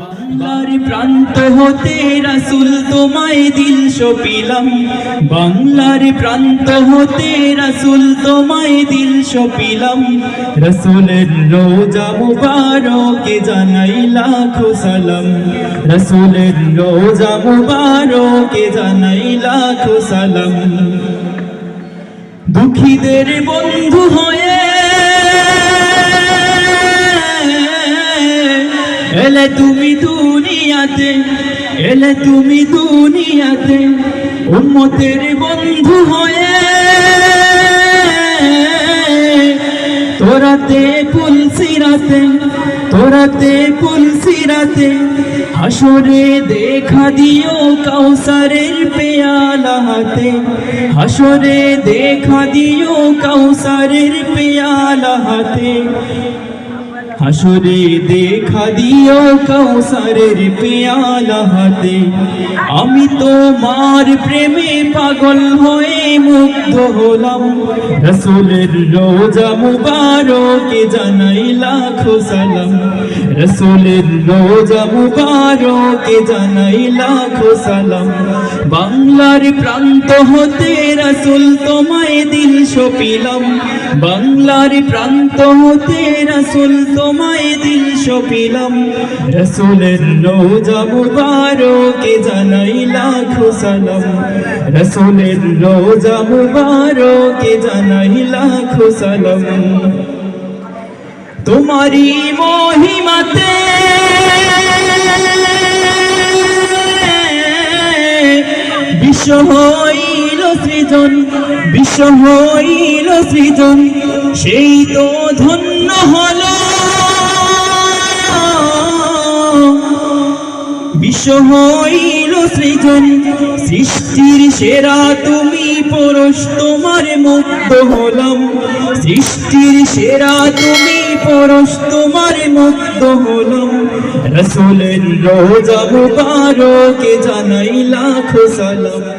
বাংলার প্রান্ত হতে রাসুল তোমায় দিল সপিলাম। বাংলার প্রান্ত হতে রাসুল তোমায় দিল সপিলাম। রসুলের রোজা মুবারকে জানাই লাখো সালাম রসুলের রোজা মুবারকে জানাই লাখো সালাম দুঃখীদের বন্ধু হয়ে এলে তুমি দুনিয়াতে, এলে তুমি দুনিয়াতে উম্মতের বন্ধু হয়ে। তোরাতে পুলসিরাতে তোরাতে পুলসিরাতে হাসরে দেখা দিও কাউসারের পেয়ালা হাতে হাসরে দেখা দিও কাউসারের পেয়ালা হাতে হাসরে দেখা দিও কাউসারের পেয়ালা হাতে। আমি তোমার প্রেমে পাগল হয়ে মুগ্ধ হলাম। রসুলের রোজা মুবারকে জানাই লাখো সালাম। রসুলের রোজা মুবারকে জানাই লাখো সালাম। বাংলার প্রান্ত হতে রসুল তোমায় দিল সপিলাম। বাংলার প্রান্ত হতে রসুল তোমায় দিল সপিলাম। রসুলের রোজা মুবারকে জানাই লাখো সালাম। রসুলের রোজা মুবারকে জানাই লাখো সালাম। তোমারি মহিমাতে বিশ্ব সৃজন, বিশ্ব হইল সৃজন, সেই তো ধন্য হল। বিশ্ব হইল সৃজন, সৃষ্টির সেরা তুমি পরশ তোমার মুক্ত হলাম। সৃষ্টির সেরা তুমি পরশ তোমার মুক্ত হলাম। রসুলের রোজা মুবারকে জানাই লাখো সালাম।